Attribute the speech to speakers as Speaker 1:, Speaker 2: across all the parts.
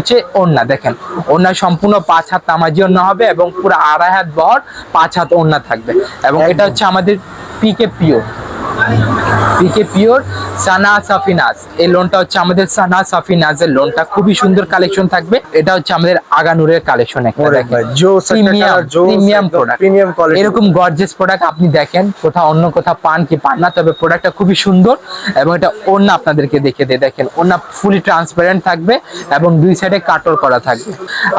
Speaker 1: হচ্ছে ওন্না দেখেন। ওন্না সম্পূর্ণ পাঁচ হাত নামাজি ওন্না হবে এবং পুরো আড়াই হাত বর পাঁচ হাত ওন্না থাকবে। এবং এটা হচ্ছে আমাদের পিকে পিওর পিকে পিওর সানা সাফিনাজ এই লোনটা হচ্ছে আমাদের সানা সাফিনাজের লোনটা খুবই সুন্দর কালেকশন থাকবে। এটা হচ্ছে আমাদের আগানুরের কালেকশন প্রিমিয়াম প্রোডাক্ট এরকম গর্জেস প্রোডাক্ট আপনি দেখেন কোথাও অন্য কোথাও পান কি পান না তবে প্রোডাক্টটা খুবই সুন্দর এবং এটা ওন্না আপনাদেরকে দেখে দিয়ে দেখেন। ওন্না ফুলি ট্রান্সপারেন্ট থাকবে এবং দুই সাইডে কাটর করা থাকবে।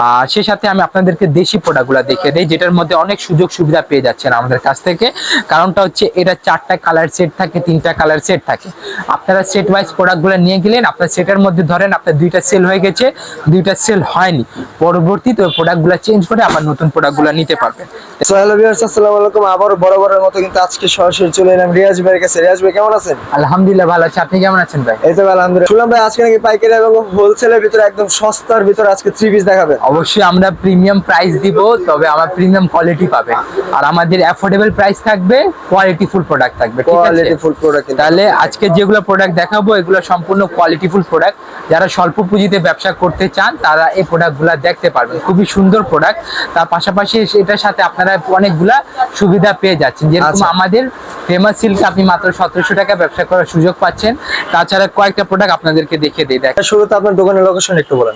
Speaker 1: আর সেই সাথে আমি আপনাদেরকে দেশি প্রোডাক্টগুলো দেখে দিই যেটার মধ্যে অনেক সুযোগ সুবিধা পেয়ে যাচ্ছেন আমাদের কাছ থেকে। কারণটা হচ্ছে এটা চারটা কালার সেট থাকে তিনটা কালার সেট থাকে। আপনারা সেট ওয়াইজ প্রোডাক্টগুলো নিয়ে গেলেন আপনার সেটের মধ্যে ধরেন আপনার দুইটা সেল হয়ে গেছে দুইটা সেল হয়নি। পরবর্তীতে ওই প্রোডাক্টগুলো চেঞ্জ করে আবার নতুন প্রোডাক্টগুলো নিতে পারবেন।
Speaker 2: সো হ্যালো ভিউয়ার্স আসসালামু আলাইকুম। আবারও বরাবরের মতো কিন্তু আজকে সরাসরি চলে এলাম রিয়াজ ভাইয়ের কাছে। রিয়াজ ভাই কেমন আছেন?
Speaker 1: আলহামদুলিল্লাহ ভালো আছে। আপনি কেমন আছেন ভাই?
Speaker 2: এই তো আলহামদুলিল্লাহ। শুনলাম ভাই আজকে নাকি পাইকারি এবং হোলসেলের ভিতরে একদম সস্তার ভিতরে আজকে থ্রি পিস দেখাবেন।
Speaker 1: অবশ্যই আমরা প্রিমিয়াম প্রাইস দিব তবে আমার প্রিমিয়াম কোয়ালিটি পাবে। আর আমাদের অ্যাফোর্ডেবল প্রাইস থাকবে কোয়ালিটি ফুল প্রোডাক্ট থাকবে ঠিক আছে?
Speaker 2: প্রোডাক্ট
Speaker 1: তাহলে আজকে যেগুলো প্রোডাক্ট দেখাবো এগুলো সম্পূর্ণ কোয়ালিটিফুল প্রোডাক্ট যারা স্বল্প পুঁজিতে ব্যবসা করতে চান তারা এই প্রোডাক্টগুলো দেখতে পারবেন। খুবই সুন্দর প্রোডাক্ট তার পাশাপাশি এটার সাথে আপনারা অনেকগুলা সুবিধা পেয়ে যাচ্ছেন। যেরকম
Speaker 2: আচ্ছা।
Speaker 1: আমাদের ফেমাস সিল্ক আপনি মাত্র সতেরোশো টাকা ব্যবসা করার সুযোগ পাচ্ছেন। তাছাড়া কয়েকটা প্রোডাক্ট আপনাদেরকে দেখিয়ে দিই। দেখ
Speaker 2: শুরুতে আপনার দোকানের লোকেশন একটু বলেন।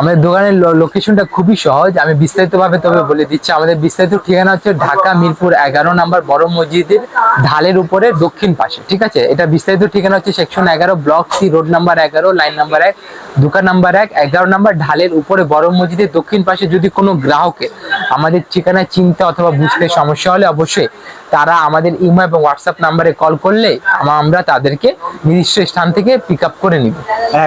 Speaker 1: আমাদের দোকানের লোকেশনটা খুবই সহজ। আমি বিস্তারিত ভাবে তবে বলে দিচ্ছি। আমাদের বিস্তারিত ঠিকানা হচ্ছে ঢাকা মিরপুর এগারো নাম্বার বড় মসজিদের ঢালের উপরে দক্ষিণ পাশে। ঠিক আছে? এটা বিস্তারিত ঠিকানা হচ্ছে সেকশন এগারো ব্লক সি রোড নাম্বার এগারো লাইন নাম্বার এক দোকান নাম্বার এক এগারো নাম্বার ঢালের উপরে বড় মসজিদের দক্ষিণ পাশে যদি কোনো গ্রাহকের আমাদের ঠিকানা চিনতে অথবা বুঝতে সমস্যা হলে অবশ্যই তারা আমাদের ইমো এবং হোয়াটসঅ্যাপ নাম্বারে কল করলে আমরা তাদেরকে নির্দিষ্ট স্থান থেকে পিক আপ করে নিব।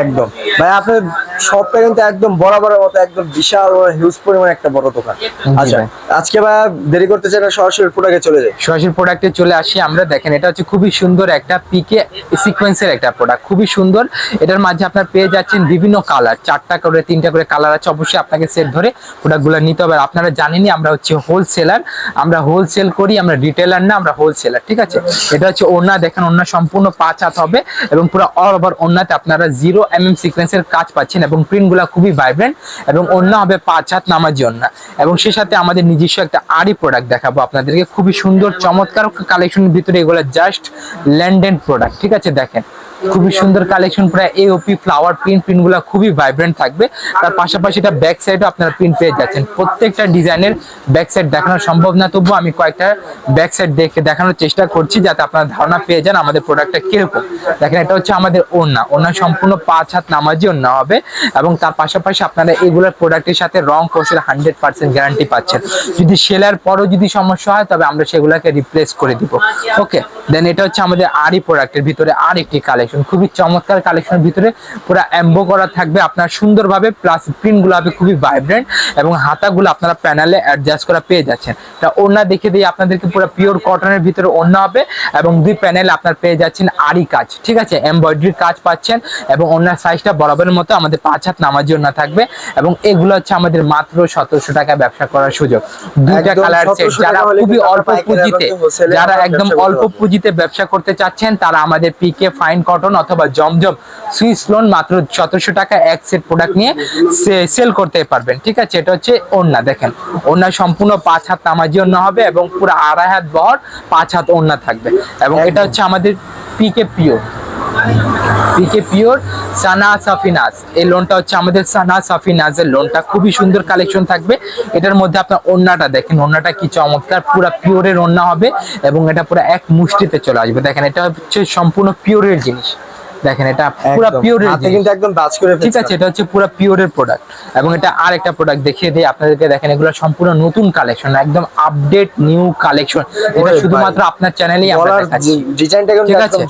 Speaker 2: একদম। ভাই আপনার শপটা কিন্তু একদম বরাবরের মতো একদম বিশাল হিউজ পরিমাণ একটা বড় দোকান। আচ্ছা আজকে ভাই দেরি করতে চাই না সরাসরি প্রোডাক্টে চলে যাই।
Speaker 1: সরাসরি প্রোডাক্টে চলে আসি। আমরা দেখেন এটা হচ্ছে খুবই সুন্দর একটা পিকে সিকোয়েন্সের একটা প্রোডাক্ট খুবই সুন্দর। এটার মাঝে আপনার পেয়ে যাচ্ছেন বিভিন্ন কালার চারটা করে তিনটা করে কালার আছে। অবশ্যই আপনাকে সেট ধরে প্রোডাক্টগুলো নিতে হবে। আর আপনারা জানেনই আমরা হচ্ছে হোলসেলার আমরা হোলসেল করি আমরা রিটেলার না আমরা হোলসেলার ঠিক আছে? এটা হচ্ছে ওনা দেখেন ওনা সম্পূর্ণ পাঁচ হাত হবে এবং পুরো অল ওভার ওনাতে আপনারা জিরো এম এম সিকোয়েন্সের কাজ পাচ্ছেন এবং প্রিন্টগুলো খুবই ভাইব্রেন্ট এবং অন্য হবে পাঁচ হাত নামার জন্য এবং সে সাথে আমাদের নিজস্ব একটা আড়ি প্রোডাক্ট দেখাবো আপনাদেরকে। খুবই সুন্দর, চমৎকার কালেকশনের ভিতরে এগুলো জাস্ট ল্যান্ডেন প্রোডাক্ট ঠিক আছে? দেখেন। খুবই সুন্দর কালেকশন প্রায় এওপি ফ্লাওয়ার প্রিন্ট প্রিন্টগুলো খুবই ভাইব্রেন্ট থাকবে। তার পাশাপাশি এটা ব্যাক সাইডও আপনারা প্রিন্ট পেয়ে যাচ্ছেন। প্রত্যেকটা ডিজাইনের ব্যাক সাইড দেখানো সম্ভব না, তবুও আমি কয়েকটা ব্যাক সাইড দেখে দেখানোর চেষ্টা করছি, যাতে আপনারা ধারণা পেয়ে যান আমাদের প্রোডাক্টটা কীরকম। দেখেন, এটা হচ্ছে আমাদের ওড়না। ওড়না সম্পূর্ণ পাঁচ হাত নামাজি ওড়না হবে এবং তার পাশাপাশি আপনারা এগুলোর প্রোডাক্টের সাথে রং কৌশল হান্ড্রেড পার্সেন্ট গ্যারান্টি পাচ্ছেন। যদি সেলার পরও যদি সমস্যা হয়, তবে আমরা সেগুলোকে রিপ্লেস করে দিব। ওকে দেন এটা হচ্ছে আমাদের আরই প্রোডাক্টের ভিতরে আর একটি কালেকশন খুবই চমৎকার কালেকশনের ভিতরে পুরো অ্যাম্বো করা থাকবে। আপনার সুন্দরভাবে প্লাস প্রিন্টগুলো হবে খুবই ভাইব্রেন্ট এবং হাতাগুলো আপনারা প্যানেলে অ্যাডজাস্ট করা পেয়ে যাচ্ছেন। তা ওড়না দেখে দিয়ে আপনাদেরকে পুরো পিওর কটনের ভিতরে ওড়না হবে এবং দুই প্যানেল আপনার পেয়ে যাচ্ছেন আরই কাজ। ঠিক আছে? এমব্রয়ডারির কাজ পাচ্ছেন এবং ওড়নার সাইজটা বরাবরের মতো আমাদের পাঁচ হাত নামাজি ওড়না থাকবে এবং এগুলো হচ্ছে আমাদের মাত্র সতেরোশো টাকা ব্যবসা করার সুযোগ। দুইটা কালার সেট যারা খুবই অল্প পুঁজিতে যারা একদম অল্প পুঁজিতে ব্যবসা করতে চাচ্ছেন তারা আমাদের পিকে ফাইন কটন অথবা জমজম সুইস লোন মাত্র সতেরোশো টাকা এক সেট প্রোডাক্ট নিয়ে সেল করতে পারবেন। ঠিক আছে এটা হচ্ছে ওড়না। দেখেন ওড়না সম্পূর্ণ পাঁচ হাত তামাজি ওড়না হবে এবং পুরো আড়াই হাত বহর পাঁচ হাত ওড়না থাকবে। এবং এটা হচ্ছে আমাদের পিকে পিওর পিকে পিওর সানা সাফিনাস এই লোনটা হচ্ছে আমাদের সানা সাফিনাজের লোনটা খুবই সুন্দর কালেকশন থাকবে। এটার মধ্যে আপনার ওন্নাটা দেখেন। ওন্নাটা কি চমৎকার। পুরো পিওরের ওন্না হবে এবং এটা পুরো এক মুষ্টিতে চলে আসবে। দেখেন, এটা হচ্ছে সম্পূর্ণ পিওরের জিনিস। দেখেন এটা পুরো
Speaker 2: হাতে কিন্তু একদম বাজ করে
Speaker 1: ঠিক আছে এটা হচ্ছে পুরো পিওরের প্রোডাক্ট এবং এটা আর একটা প্রোডাক্ট দেখিয়ে দিই আপনাদেরকে দেখেন এগুলো সম্পূর্ণ নতুন কালেকশন একদম আপডেট নিউ কালেকশন এটা শুধুমাত্র আপনার চ্যানেলেই আমরা দেখাচ্ছি।
Speaker 2: ডিজাইনটা
Speaker 1: ঠিক আছে?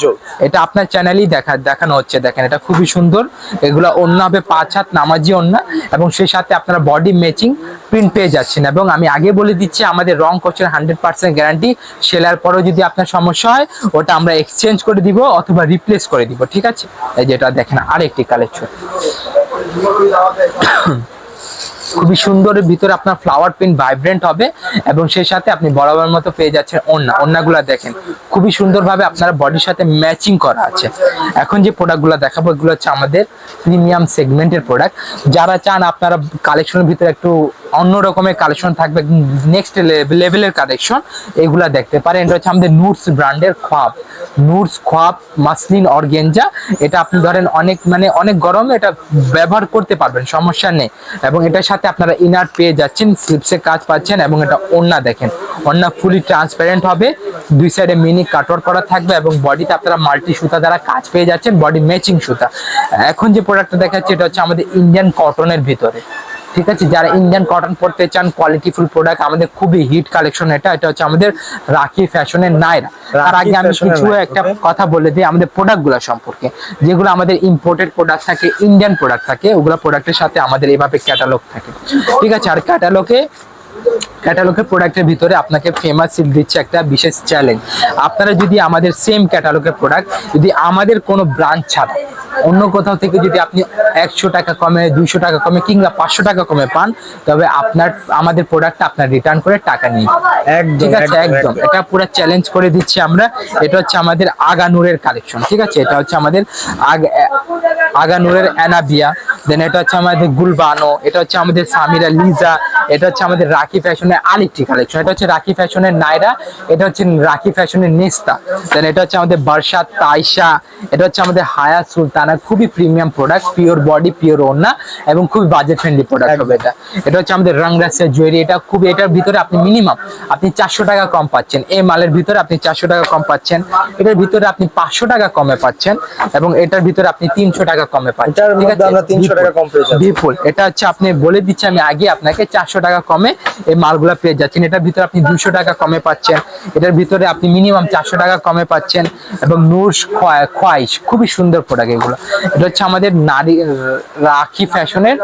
Speaker 1: এটা আপনার চ্যানেলই দেখা দেখানো হচ্ছে দেখেন এটা খুবই সুন্দর। এগুলো অন্য হবে পাঁচ হাত নামাজি অন্য এবং সেই সাথে আপনারা বডি ম্যাচিং প্রিন্ট পেয়ে যাচ্ছেন। এবং আমি আগে বলে দিচ্ছি আমাদের রং কোচের হান্ড্রেড পার্সেন্ট গ্যারান্টি সেলার পরেও যদি আপনার সমস্যা হয় ওটা আমরা এক্সচেঞ্জ করে দিব অথবা রিপ্লেস করে দিব ঠিক আছে? এই যেটা দেখেন আরেকটি কালেকশন খুবই সুন্দর ভিতরে আপনার ফ্লাওয়ার প্রিন্ট ভাইব্রেন্ট হবে এবং সেই সাথে আপনি বরাবর মতো পেয়ে যাচ্ছেন ওন্না ওন্নাগুলা দেখেন, খুবই সুন্দরভাবে আপনার বডির সাথে ম্যাচিং করা আছে। এখন যে প্রোডাক্টগুলো দেখাবো, এগুলো হচ্ছে আমাদের প্রিমিয়াম সেগমেন্টের প্রোডাক্ট যারা চান আপনারা কালেকশনের ভিতরে একটু অন্য রকমের কালেকশন থাকবে নেক্সট লেভেলের কালেকশন এগুলা দেখতে পারেন। এটা হচ্ছে আমাদের নুটস ব্র্যান্ডের খোয়াব। নুটস খোয়াব মাসলিন অর্গেঞ্জা এটা আপনি ধরেন অনেক মানে অনেক গরমে এটা ব্যবহার করতে পারবেন, সমস্যা নেই। এবং এটার সাথে আপনারা ইনার পেয়ে যাচ্ছেন স্লিপসে কাজ পাচ্ছেন এবং এটা ওন্না দেখেন। ওন্না ফুলি ট্রান্সপারেন্ট হবে, দুই সাইডে মিনি কাটওয়ার করা থাকবে এবং বডিতে আপনারা মাল্টি সুতা দ্বারা কাজ পেয়ে যাচ্ছেন বডি ম্যাচিং সুতা। এখন যে প্রোডাক্টটা দেখাচ্ছে, এটা হচ্ছে আমাদের ইন্ডিয়ান কটনের ভিতরে। ঠিক আছে? যারা ইন্ডিয়ান কটন পড়তে চান কোয়ালিটিফুল প্রোডাক্ট আমাদের খুবই হিট কালেকশন এটা। এটা হচ্ছে আমাদের রাখি ফ্যাশনের নাইরা তার আগে আমি কিছু একটা কথা বলে দিই আমাদের প্রোডাক্টগুলো সম্পর্কে। যেগুলো আমাদের ইম্পোর্টেড প্রোডাক্ট থাকে ইন্ডিয়ান প্রোডাক্ট থাকে ওগুলো প্রোডাক্টের সাথে আমাদের এভাবে ক্যাটালগ থাকে। ঠিক আছে? আর ক্যাটালগে ক্যাটালগের প্রোডাক্টের ভিতরে আপনাকে ফেমাস দিচ্ছে একটা বিশেষ চ্যালেঞ্জ আপনারা যদি আমাদের সেম ক্যাটালগের প্রোডাক্ট যদি আমাদের কোনো ব্রাঞ্চ ছাড়া অন্য কোথাও থেকে যদি আপনি একশো টাকা কমে দুইশো টাকা কমে কিংবা পাঁচশো টাকা কমে পান তবে আপনার আমাদের প্রোডাক্টটা আপনার রিটার্ন করে টাকা নিয়ে ঠিক আছে?
Speaker 2: একদম,
Speaker 1: একদম। এটা পুরো চ্যালেঞ্জ করে দিচ্ছি আমরা। এটা হচ্ছে আমাদের আগানুরের কালেকশন ঠিক আছে? এটা হচ্ছে আমাদের আগ- আগানুরের অ্যানাবিয়া দেন এটা হচ্ছে আমাদের গুলবানো এটা হচ্ছে আমাদের সামিরা লিজা এটা হচ্ছে আমাদের রাখি ফ্যাশনের আরেকটি কালেকশন এটা হচ্ছে রাখি ফ্যাশনের নাইরা এটা হচ্ছে রাখি ফ্যাশনের নেস্তা দেন এটা হচ্ছে আমাদের বর্ষা তাইশা এটা হচ্ছে আমাদের হায়া সুলতানা খুবই premium product pure body pure ওনা এবং খুবই বাজেট ফ্রেন্ডলি প্রোডাক্ট হবে এটা। এটা হচ্ছে আমাদের রংরাসিয়া জুয়েরি এটা খুব এটার ভিতরে আপনি মিনিমাম আপনি চারশো টাকা কম পাচ্ছেন। এই মালের ভিতরে আপনি চারশো টাকা কম পাচ্ছেন। এটার ভিতরে আপনি পাঁচশো টাকা কমে পাচ্ছেন এবং এটার ভিতরে আপনি তিনশো টাকা কমে পাচ্ছেন। ঠিক আছে?
Speaker 2: আমরা 300 টাকা কম পেয়ে যাচ্ছি।
Speaker 1: বিপুল। এটা হচ্ছে আপনি বলে দিচ্ছি আমি আগে আপনাকে চারশো টাকা কমে এই মালগুলা পেয়ে যাচ্ছেন। এটার ভিতরে আপনি দুশো টাকা কমে পাচ্ছেন। এটার ভিতরে আপনি মিনিমাম চারশো টাকা কমে পাচ্ছেন এবং নূর খোয়াইশ খুবই সুন্দর প্রোডাক্ট এগুলো। এটা হচ্ছে আমাদের নারী রাখি ফ্যাশনের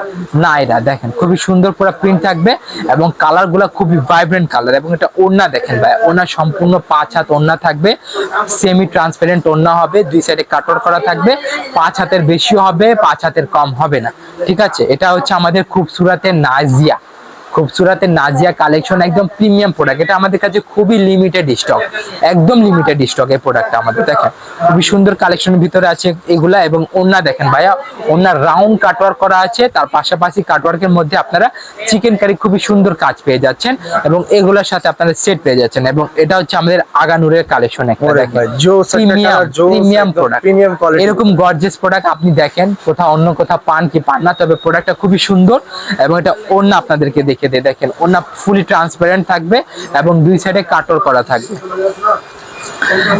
Speaker 1: নাইরা দেখেন, খুবই সুন্দর পুরো প্রিন্ট থাকবে এবং কালারগুলা খুবই ভাইব্রেন্ট কালার এবং এটা ওড়না দেখেন ভাই, ওড়না সম্পূর্ণ পাঁচ হাত ওড়না থাকবে সেমি ট্রান্সপারেন্ট ওড়না হবে, দুই সাইডে কাটর করা থাকবে, পাঁচ হাতের বেশিও হবে, পাঁচ হাতের কম হবে না, ঠিক আছে? এটা হচ্ছে আমাদের খুবসুরাতের নাজিয়া। খুবসুরাতের নাজিয়া কালেকশন একদম প্রিমিয়াম প্রোডাক্ট এটা আমাদের কাছে খুবই লিমিটেড স্টক একদম লিমিটেড স্টক এই প্রোডাক্টটা আমাদের। দেখেন খুবই সুন্দর কালেকশনের ভিতরে আছে এগুলা এবং ওন্না দেখেন ভাইয়া ওনার রাউন্ড কাটওয়ার্ক করা আছে। তার পাশাপাশি কাটওয়ার্কের মধ্যে আপনারা চিকেন কারি খুবই সুন্দর কাজ পেয়ে যাচ্ছেন এবং এগুলোর সাথে আপনারা সেট পেয়ে যাচ্ছেন এবং এটা হচ্ছে আমাদের আগানুরের কালেকশন প্রিমিয়াম প্রোডাক্ট এরকম গর্জেস প্রোডাক্ট আপনি দেখেন কোথাও অন্য কোথাও পান কি পান না তবে প্রোডাক্টটা খুবই সুন্দর এবং এটা অন্য আপনাদেরকে দেখে দিয়ে দেখেন ওনা ফুলি ট্রান্সপারেন্ট থাকবে এবং দুই সাইডে কাটর করা থাকবে।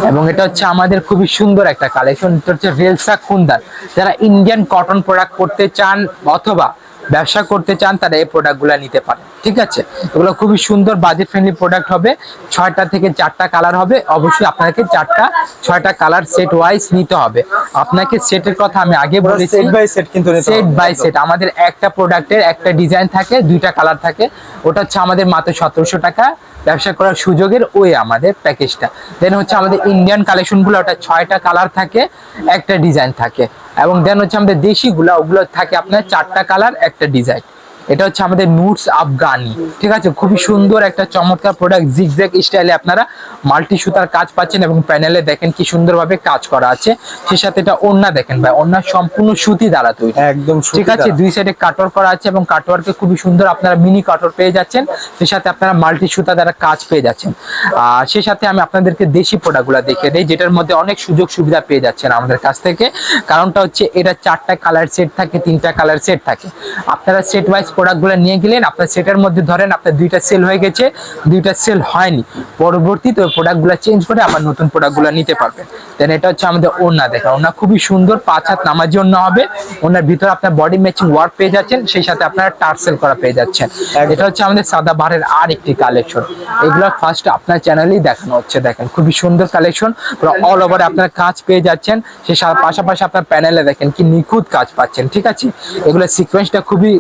Speaker 1: এবং এটা হচ্ছে আমাদের খুবই সুন্দর একটা কালেকশন এটা হচ্ছে রেলসা খুন্দার। যারা ইন্ডিয়ান কটন প্রোডাক্ট করতে চান অথবা ব্যবসা করতে চান তারা এই প্রোডাক্টগুলো নিতে পারেন ঠিক আছে? এগুলো খুবই সুন্দর বাজেট ফ্রেন্ডলি প্রোডাক্ট হবে। ছয়টা থেকে চারটা কালার হবে। অবশ্যই আপনাকে চারটা ছয়টা কালার সেট ওয়াইজ নিতে হবে। আপনাকে সেটের কথা আমি আগে বলেছি।
Speaker 2: সেট বাই সেট কিন্তু নিতে
Speaker 1: সেট বাই সেট আমাদের একটা প্রোডাক্টের একটা ডিজাইন থাকে দুইটা কালার থাকে। ওটা হচ্ছে আমাদের মাত্র সতেরোশো টাকা। ব্যবসা করার সুযোগের ওই আমাদের প্যাকেজটা দেন হচ্ছে আমাদের ইন্ডিয়ান কালেকশনগুলো ওটা ছয়টা কালার থাকে, একটা ডিজাইন থাকে। এবং দেন হচ্ছে আমাদের দেশিগুলো ওগুলো থাকে আপনার চারটা কালার একটা ডিজাইন এটা হচ্ছে আমাদের নুটস আফগানি ঠিক আছে? খুবই সুন্দর একটা চমৎকার প্রোডাক্ট জিগজ্যাগ স্টাইলে আপনারা মাল্টি সুতার কাজ পাচ্ছেন এবং প্যানেলে দেখেন কি সুন্দরভাবে কাজ করা আছে। সেই সাথে এটা ওন্না দেখেন ভাই ওন্না সম্পূর্ণ সুতি দ্বারা তৈরি।
Speaker 2: একদম
Speaker 1: ঠিক আছে? দুই সাইডে কাটওয়ার করা আছে এবং কাটওয়ার্কে খুবই সুন্দর আপনারা মিনি কাটওয়ার পেয়ে যাচ্ছেন। সেই সাথে আপনারা মাল্টি সুতা দ্বারা কাজ পেয়ে যাচ্ছেন। আর সেই সাথে আমি আপনাদেরকে দেশি প্রোডাক্টগুলো দেখিয়ে দিই যেটার মধ্যে অনেক সুযোগ সুবিধা পেয়ে যাচ্ছেন আমাদের কাছ থেকে। কারণটা হচ্ছে এটা চারটা কালার সেট থাকে তিনটা কালার সেট থাকে। আপনারা সেট ওয়াইজ প্রোডাক্টগুলো নিয়ে গেলেন আপনার সেটার মধ্যে ধরেন আপনার দুইটা সেল হয়ে গেছে দুইটা সেল হয়নি। পরবর্তীতে ওই প্রোডাক্টগুলো চেঞ্জ করে আবার নতুন প্রোডাক্টগুলো নিতে পারবেন। দেন এটা হচ্ছে আমাদের ওড়না দেখা। ওড়না খুবই সুন্দর পাঁচ হাত নামার জন্য হবে। ওনার ভিতরে আপনার বডি ম্যাচিং ওয়ার্ক পেয়ে যাচ্ছেন সেই সাথে আপনারা টার্সেল করা পেয়ে যাচ্ছেন। এটা হচ্ছে আমাদের সাদা বারের আর একটি কালেকশন এগুলো ফার্স্ট আপনার চ্যানেলেই দেখানো হচ্ছে দেখেন। খুবই সুন্দর কালেকশন অল ওভার আপনার কাজ পেয়ে যাচ্ছেন। সেই সা- পাশাপাশি আপনার প্যানেলে দেখেন কি নিখুঁত কাজ পাচ্ছেন ঠিক আছে? এগুলো সিকোয়েন্সটা খুবই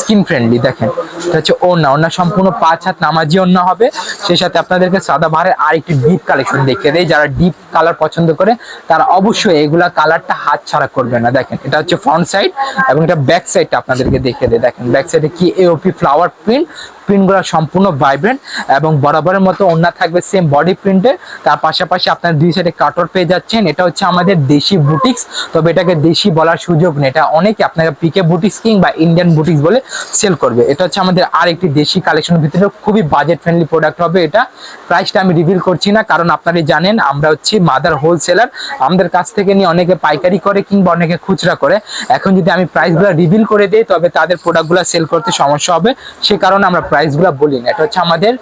Speaker 1: স্কিন ফ্রেন্ডলি দেখেন। এটা হচ্ছে ওনা ওনা সম্পূর্ণ পাঁচ হাত নামাজি ওড়না হবে। সেই সাথে আপনাদেরকে সাদা ভারে আর একটি ডিপ কালেকশন দেখিয়ে দেয় যারা ডিপ কালার পছন্দ করে, তারা অবশ্যই এগুলা কালারটা হাত ছাড়া করবে না। দেখেন, এটা হচ্ছে ফ্রন্ট সাইড এবং এটা ব্যাক সাইডটা আপনাদেরকে দেখিয়ে দেয় দেখেন ব্যাক সাইডে কি এওপি ফ্লাওয়ার প্রিন্ট প্রিন্টগুলো সম্পূর্ণ ভাইব্রেন্ট এবং বরাবরের মতো ওড়না থাকবে সেম বডি প্রিন্টের তার পাশাপাশি আপনার দুই সাইডে কাটর পেয়ে যাচ্ছেন। এটা হচ্ছে আমাদের দেশি বুটিক্স তবে এটাকে দেশি বলার সুযোগ নেই। এটা অনেকে আপনাকে পিকে বুটিক্স কিংবা ইন্ডিয়ান বুটিক্স বলে সেল করবে। এটা হচ্ছে আমাদের আর একটি দেশি কালেকশনের ভিতরে খুবই বাজেট ফ্রেন্ডলি প্রোডাক্ট হবে এটা। প্রাইসটা আমি রিভিল করছি না, কারণ আপনারা জানেন, আমরা হচ্ছি মাদার হোলসেলার আমাদের কাছ থেকে নিয়ে অনেকে পাইকারি করে কিংবা অনেকে খুচরা করে। এখন যদি আমি প্রাইসগুলো রিভিল করে দিই, তবে তাদের প্রোডাক্টগুলো সেল করতে সমস্যা হবে। সে কারণে আমরা প্রাইসগুলো বলি না, এটা হচ্ছে আমাদের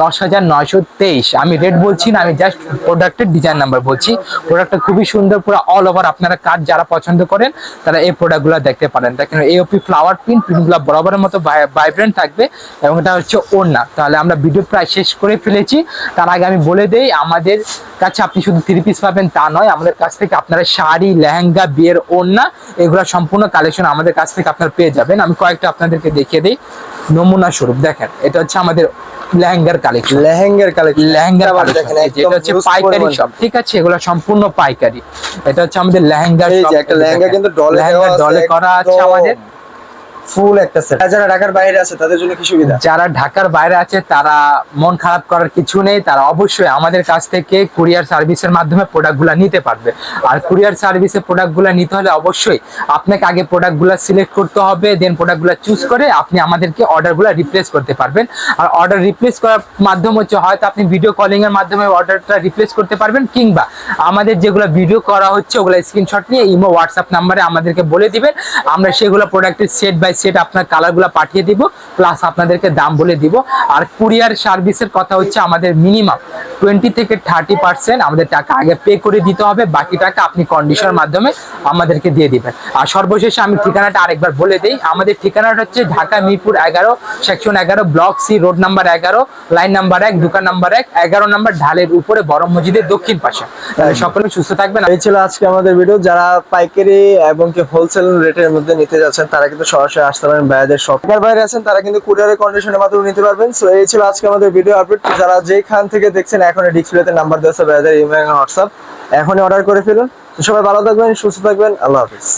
Speaker 1: দশ হাজার নয়শো তেইশ। আমি রেট বলছি না, আমি জাস্ট প্রোডাক্টের ডিজাইন নাম্বার বলছি। প্রোডাক্টটা খুবই সুন্দর, পুরো অল ওভার আপনারা কাজ যারা পছন্দ করেন, তারা এই প্রোডাক্টগুলো দেখতে পারেন। দেখেন এওপি ফ্লাওয়ার প্রিন্ট প্রিন্টগুলো বরাবরের মতো ভাইব্রেন্ট থাকবে এবং এটা হচ্ছে ওড়না। তাহলে আমরা ভিডিও প্রায় শেষ করে ফেলেছি। তার আগে আমি বলে দেই, আমাদের কাছে আপনি শুধু থ্রি পিস পাবেন, তা নয়, আমাদের কাছ থেকে আপনারা শাড়ি, লেহেঙ্গা, বিয়ের ওড়না, এগুলো সম্পূর্ণ কালেকশন আমাদের কাছ থেকে আপনারা পেয়ে যাবেন। আমি কয়েকটা আপনাদেরকে দেখিয়ে দিই। নমুনা স্বরূপ দেখেন এটা হচ্ছে আমাদের লেহেঙ্গার কালেকশন
Speaker 2: লেহেঙ্গার কালেকশন
Speaker 1: লেহেঙ্গার
Speaker 2: দেখেন
Speaker 1: এটা হচ্ছে পাইকারি। সব ঠিক আছে? এগুলো সম্পূর্ণ পাইকারি। এটা হচ্ছে আমাদের লেহেঙ্গার
Speaker 2: এই যে একটা লেহেঙ্গা কিন্তু ডলে
Speaker 1: ডলে করা আছে আমাদের।
Speaker 2: ফুল একটা সেট যারা ঢাকার বাইরে আছে তাদের জন্য কি সুবিধা?
Speaker 1: যারা ঢাকার বাইরে আছে তারা মন খারাপ করার কিছু নেই। তারা অবশ্যই আমাদের কাছ থেকে কুরিয়ার সার্ভিসের মাধ্যমে প্রোডাক্টগুলো নিতে পারবে। আর কুরিয়ার সার্ভিসে প্রোডাক্টগুলো নিতে হলে অবশ্যই আপনাকে আগে প্রোডাক্টগুলো সিলেক্ট করতে হবে দেন প্রোডাক্টগুলো চুজ করে আপনি আমাদেরকে অর্ডারগুলো রিপ্লেস করতে পারবেন। আর অর্ডার রিপ্লেস করার মাধ্যম হচ্ছে হয়তো আপনি ভিডিও কলিং এর মাধ্যমে অর্ডারটা রিপ্লেস করতে পারবেন কিংবা আমাদের যেগুলো ভিডিও করা হচ্ছে ওগুলো স্ক্রিনশট নিয়ে ইমো হোয়াটসঅ্যাপ নাম্বারে আমাদেরকে বলে দিবেন। আমরা সেগুলো প্রোডাক্টের সেট বাই সেট আপনার কালারগুলো পাঠিয়ে দিব প্লাস আপনাদেরকে দাম বলে দিব। আর কুরিয়ার সার্ভিসের কথা হচ্ছে আমাদের মিনিমাম টোয়েন্টি থেকে থার্টি পার্সেন্ট আমাদের টাকা আগে পে করে দিতে হবে, বাকি টাকা আপনি কন্ডিশনের মাধ্যমে আমাদেরকে দিয়ে দিবেন। আর সর্বশেষে আমি ঠিকানাটা আরেকবার বলে দিই, আমাদের ঠিকানাটা হচ্ছে ঢাকা মিরপুর এগারো সেকশন এগারো ব্লক সি রোড নাম্বার এগারো লাইন নাম্বার এক, দোকান নাম্বার এক, এগারো নাম্বার ঢালের উপরে বড় মসজিদের দক্ষিণ পাশে। সকলে সুস্থ থাকবেন।
Speaker 2: এই ছিল আজকে আমাদের ভিডিও যারা পাইকারি এবং কি হোলসেল রেটের মধ্যে নিতে যাচ্ছেন, তারা কিন্তু সরাসরি আসতে পারেন ভাইয়াদের শপ বাইরে আছেন, তারা কিন্তু কুরিয়ারের কন্ডিশনের মাধ্যমে নিতে পারবেন। সো এই ছিল আজকে আমাদের ভিডিও আপডেট যারা যেখান থেকে দেখছেন এখন ডিসপ্লেতে নাম্বার দেওয়া আছে ভাইয়াদের ইমেল হোয়াটসঅ্যাপ এখনই অর্ডার করে ফেলুন। সবাই ভালো থাকবেন, সুস্থ থাকবেন। আল্লাহ হাফিজ।